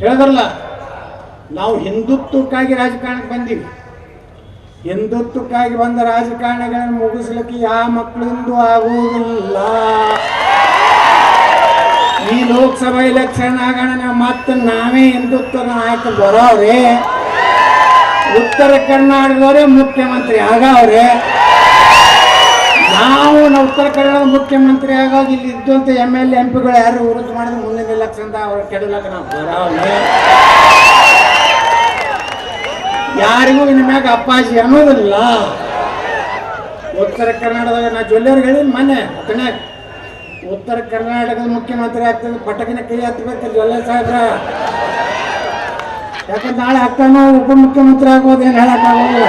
ಹೇಳಿದ್ರಲ್ಲ, ನಾವು ಹಿಂದುತ್ವಕ್ಕಾಗಿ ರಾಜಕಾರಣಕ್ಕೆ ಬಂದೀವಿ. ಹಿಂದುತ್ವಕ್ಕಾಗಿ ಬಂದ ರಾಜಕಾರಣಗಳನ್ನು ಮುಗಿಸ್ಲಿಕ್ಕೆ ಯಾವ ಮಕ್ಕಳಿಂದ ಆಗುವುದಿಲ್ಲ. ಈ ಲೋಕಸಭಾ ಎಲೆಕ್ಷನ್ ಆಗೋಣ ಮತ್ತೆ ನಾವೇ ಹಿಂದುತ್ವ ನಾಯಕ ಬರೋರೆ ಉತ್ತರ ಕರ್ನಾಟಕದವರೇ ಮುಖ್ಯಮಂತ್ರಿ ಆಗವ್ರೆ. ನಾವು ಉತ್ತರ ಕನ್ನಡದ ಮುಖ್ಯಮಂತ್ರಿ ಆಗಾಗಿ ಇಲ್ಲಿ ಇದ್ದಂತ ಎಂ ಎಲ್ ಎಂ ಪಿಗಳು ಯಾರು ವಿರೋಧ ಮಾಡಿದ್ರೆ ಮುಂದಿನ ಎಲೆಕ್ಷನ್ ಅವ್ರ ಕೆಡಲಕ್ಕೆ ನಾವು ಯಾರಿಗೂ ಇನ್ನು ಮ್ಯಾಗ ಅಪ್ಪಾಜಿ ಅನ್ನೋದಿಲ್ಲ. ಉತ್ತರ ಕರ್ನಾಟಕದಾಗ ನಾ ಜೊಲ್ಲೆಯವ್ರಿಗೆ ಹೇಳಿದ್ ಮನೆ ಕಣಕ್ ಉತ್ತರ ಕರ್ನಾಟಕದ ಮುಖ್ಯಮಂತ್ರಿ ಆಗ್ತದೆ ಪಟಕಿನ ಕೈ ಹತ್ತಬೇಕು ಜೊಲ್ಲೆ ಸಾಹೇಬ್ರ. ಯಾಕಂದ್ರೆ ನಾಳೆ ಆಗ್ತಾನೋ ಉಪಮುಖ್ಯಮಂತ್ರಿ ಆಗ್ಬೋದು, ಏನು ಹೇಳಕ್ಕಾಗೋದಿಲ್ಲ.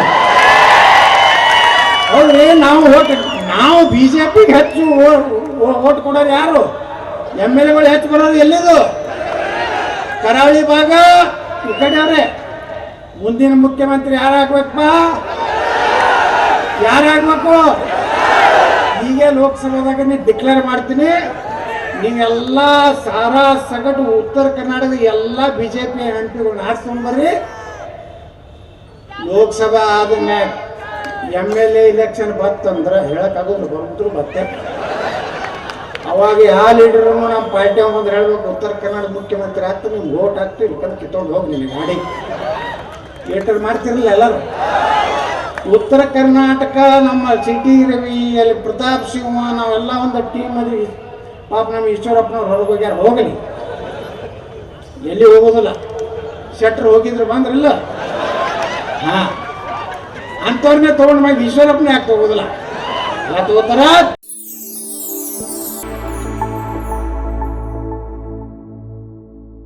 ಹೌದ್ರಿ, ನಾವು ಓಟ್ ನಾವು ಬಿ ಜೆ ಪಿಗೆ ಹೆಚ್ಚು ಓಟ್ ಕೊಡೋರು ಯಾರು? ಎಂ ಎಲ್ ಎಗಳು ಹೆಚ್ಚು ಬರೋದು ಎಲ್ಲಿದು? ಕರಾವಳಿ ಭಾಗ, ಈ ಕಡೆ ಅವ್ರೆ. ಮುಂದಿನ ಮುಖ್ಯಮಂತ್ರಿ ಯಾರಾಗ್ಬೇಕಪ್ಪ ಯಾರಾಗ್ಬೇಕು? ಹೀಗೆ ಲೋಕಸಭಾದಾಗ ಡಿಕ್ಲೇರ್ ಮಾಡ್ತೀನಿ. ನೀವೆಲ್ಲ ಸಾರಾ ಸಗಟು ಉತ್ತರ ಕರ್ನಾಟಕದ ಎಲ್ಲ ಬಿ ಜೆ ಪಿ ಎಂ ಪಿಗಳನ್ನ ಆರಿಸ್ಕೊಂಡು ಬರ್ರಿ. ಲೋಕಸಭಾ ಆದ್ಮೇಲೆ ಎಂ ಎಲ್ ಎ ಇಲೆಕ್ಷನ್ ಬತ್ತಂದ್ರೆ ಹೇಳಕ್ಕಾಗೋದು ಬಂದ್ರು ಮತ್ತೆ. ಅವಾಗ ಯಾವ ಲೀಡರ್ನು ನಮ್ಮ ಪಾರ್ಟಿ ಬಂದ್ರೆ ಹೇಳ್ಬೇಕು, ಉತ್ತರ ಕನ್ನಡ ಮುಖ್ಯಮಂತ್ರಿ ಆಗ್ತದೆ ನಿಮ್ಗೆ ಓಟ್ ಹಾಕ್ತೀವಿ ಕಂದು ಕಿತ್ತೊಂಡು ಹೋಗಿ ನಿನಗೆ ಮಾಡಿ. ಲೀಟರ್ ಮಾಡ್ತಿರಲಿಲ್ಲ ಎಲ್ಲರೂ. ಉತ್ತರ ಕರ್ನಾಟಕ ನಮ್ಮ ಸಿಟಿ ರವಿ ಅಲ್ಲಿ ಪ್ರತಾಪ್ ಸಿಂಹ, ನಾವೆಲ್ಲ ಒಂದು ಟೀಮ್ ಅಲ್ಲಿ, ಪಾಪ ನಮ್ಮ ಈಶ್ವರಪ್ಪನವ್ರು ಹೊರಗೆ ಹೋಗ್ಯಾರ, ಹೋಗಲಿ. ಎಲ್ಲಿ ಹೋಗೋದಿಲ್ಲ. ಶೆಟ್ರ್ ಹೋಗಿದ್ರು ಬಂದ್ರಲ್ಲ. ಹಾ. ಅಂಥವ್ರನ್ನೇ ತೊಗೊಂಡು ಮಾಡಿ ಈಶ್ವರಪ್ಪನೇ ಯಾಕೆ ಹೋಗೋದಿಲ್ಲ. ಎಲ್ಲ ತಗೋತಾರ